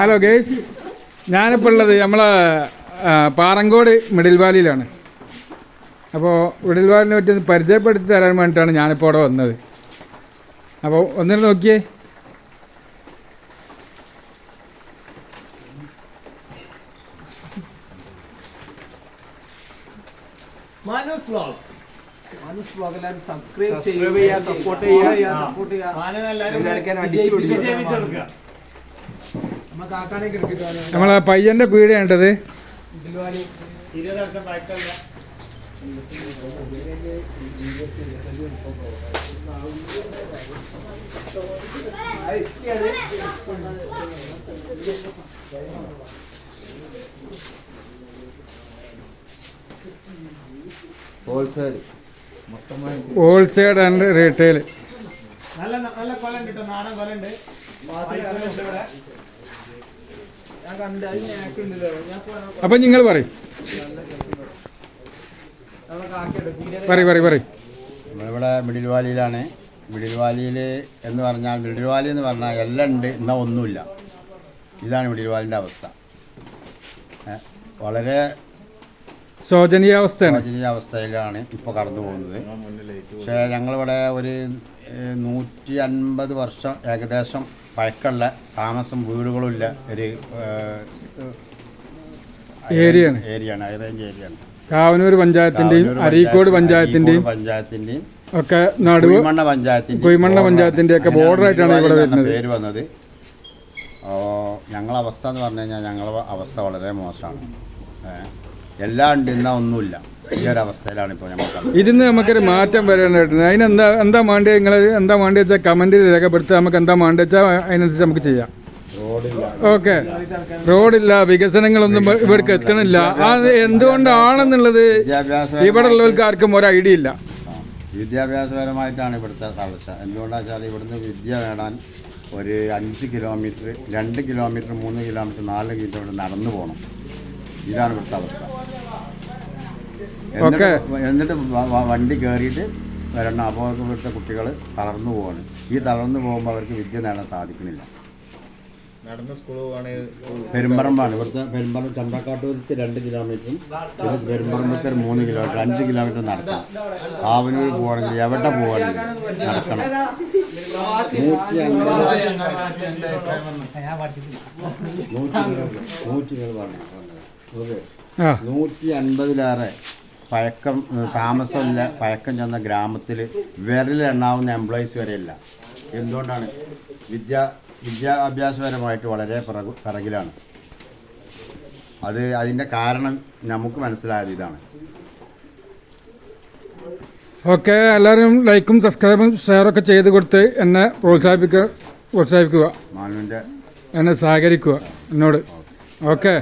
Hello guys ഞാനിപ്പോൾ ഉള്ളത് നമ്മളെ പാറങ്കോട് മിഡിൽ വാലിയിലാണ്. അപ്പോൾ മിഡിൽ വാലിനെ പറ്റി ഒന്ന് പരിചയപ്പെടുത്തി തരാൻ വേണ്ടിയിട്ടാണ് ഞാനിപ്പോൾ അവിടെ വന്നത്. അപ്പോൾ ഒന്നിട്ട് നോക്കിയേ. മനോസ് Subscribe ചെയ്യുക, സപ്പോർട്ട് ചെയ്യുക. കൊടുക്കുക. നമ്മളെ പയ്യന്റെ പീഡ പഴക്കമുള്ള ഹോൾസെയിൽ ഹോൾസെയിൽ ആൻഡ് റീറ്റെയിൽ. നല്ല നല്ല കൊലം കിട്ടും. നാടൻ കൊലുണ്ട് ഉണ്ട് അപ്പൊ നിങ്ങൾ പറയും. പറയും പറയും പറയും. നമ്മളിവിടെ മിഡിൽ വാലിയിലാണ്. മിഡിൽ വാലിയിൽ എന്ന് പറഞ്ഞാൽ മിഡിൽ വാലി എന്ന് പറഞ്ഞാൽ എല്ലാം ഉണ്ട് എന്നാൽ ഒന്നുമില്ല. ഇതാണ് മിഡിൽ വാലിന്റെ അവസ്ഥ. ഏ, വളരെ ശോചനീയാവസ്ഥയാണ്. ശോചനീയ അവസ്ഥയിലാണ് ഇപ്പോൾ കടന്നു പോകുന്നത്. പക്ഷേ ഞങ്ങളിവിടെ ഒരു നൂറ്റി അൻപത് വർഷം ഏകദേശം പഴക്കമുള്ള താമസം വീടുകളുമില്ല ഒരു ഏരിയയാണ്. ഏരിയയാണ് ഹൈറേഞ്ച് ഏരിയയാണ്. കാവനൂർ പഞ്ചായത്തിന്റെയും അരീക്കോട് പഞ്ചായത്തിന്റെയും പഞ്ചായത്തിന്റെയും ഒക്കെ നടുവ് പഞ്ചായത്തിന്റെ പഞ്ചായത്തിന്റെ ഒക്കെ ബോർഡർ ആയിട്ടാണ് ഇവിടെ വരുന്നത്. പേര് വന്നത്. ഞങ്ങളെ അവസ്ഥ എന്ന് പറഞ്ഞു കഴിഞ്ഞാൽ ഞങ്ങളെ അവസ്ഥ വളരെ മോശമാണ്. എല്ലാം ഉണ്ട് ഒന്നുമില്ല. ഈ ഒരു അവസ്ഥയിലാണ് ഇപ്പോൾ നമുക്ക് ഇതിന്ന് നമുക്കൊരു മാറ്റം വരാനായിട്ടുണ്ട് അതിനെന്താ എന്താ വേണ്ടത് നിങ്ങൾ എന്താ വേണ്ടത് വെച്ചാൽ കമന്റിൽ രേഖപ്പെടുത്തുക. നമുക്ക് എന്താ വേണ്ടത് വെച്ചാൽ അതിനനുസരിച്ച് നമുക്ക് ചെയ്യാം. ഓക്കെ. റോഡില്ല വികസനങ്ങളൊന്നും ഇവർക്ക് ഇവിടേക്ക് എത്തണില്ല. അത് എന്തുകൊണ്ടാണെന്നുള്ളത് ഇവിടെ ഉള്ളവർക്ക് ആർക്കും ഒരു ഐഡിയ ഇല്ല. ആ, വിദ്യാഭ്യാസപരമായിട്ടാണ് ഇവിടുത്തെ തളർച്ച എന്തുകൊണ്ടാണെന്ന് വെച്ചാൽ ഇവിടുന്ന് വിദ്യ നേടാൻ ഒരു അഞ്ച് കിലോമീറ്റർ രണ്ട് കിലോമീറ്റർ മൂന്ന് കിലോമീറ്റർ നാല് കിലോമീറ്റർ നടന്നു പോകണം ഇതാണ് ഇവിടുത്തെ അവസ്ഥ. ഓക്കേ. എന്നിട്ട് വണ്ടി കയറിയിട്ട് വരണം ഇവിടുത്തെ കുട്ടികൾ തളർന്നു പോവാണ് ഈ തളർന്നു പോകുമ്പോൾ അവർക്ക് വിദ്യ നേടാൻ സാധിക്കുന്നില്ല നടന്ന സ്കൂൾ പോവാണെങ്കിൽ പെരുമ്പറമ്പാണ് ഇവിടുത്തെ പെരുമ്പറമ്പ് ചമ്പക്കാട്ടൂർക്ക് രണ്ട് കിലോമീറ്ററും പിന്നെ പെരുമ്പറമ്പത്തെ ഒരു മൂന്ന് കിലോമീറ്റർ അഞ്ച് കിലോമീറ്റർ നടക്കണം ആവനൂർ പോവാണെങ്കിൽ എവിടെ പോവാണെങ്കിൽ നടക്കണം നൂറ്റി അൻപത് നൂറ്റി നൂറ്റി ഇരുപത് പറഞ്ഞു നൂറ്റി അൻപതിലേറെ പഴക്കം താമസമില്ല പഴക്കം ചെന്ന ഗ്രാമത്തിൽ വിരലെണ്ണാവുന്ന എംപ്ലോയീസ് വരെയില്ല. എന്തുകൊണ്ടാണ്? വിദ്യാ വിദ്യാഭ്യാസപരമായിട്ട് വളരെ പിറകു പിറകിലാണ്. അത് അതിന്റെ കാരണം നമുക്ക് മനസ്സിലായത് ഇതാണ്. ഓക്കെ എല്ലാവരും ലൈക്കും സബ്സ്ക്രൈബും ഷെയറൊക്കെ ചെയ്ത് കൊടുത്ത് എന്നെ പ്രോത്സാഹിപ്പിക്കുക പ്രോത്സാഹിപ്പിക്കുക. മാനുവിന്റെ എന്നെ സഹകരിക്കുക എന്നോട്. ഓക്കെ.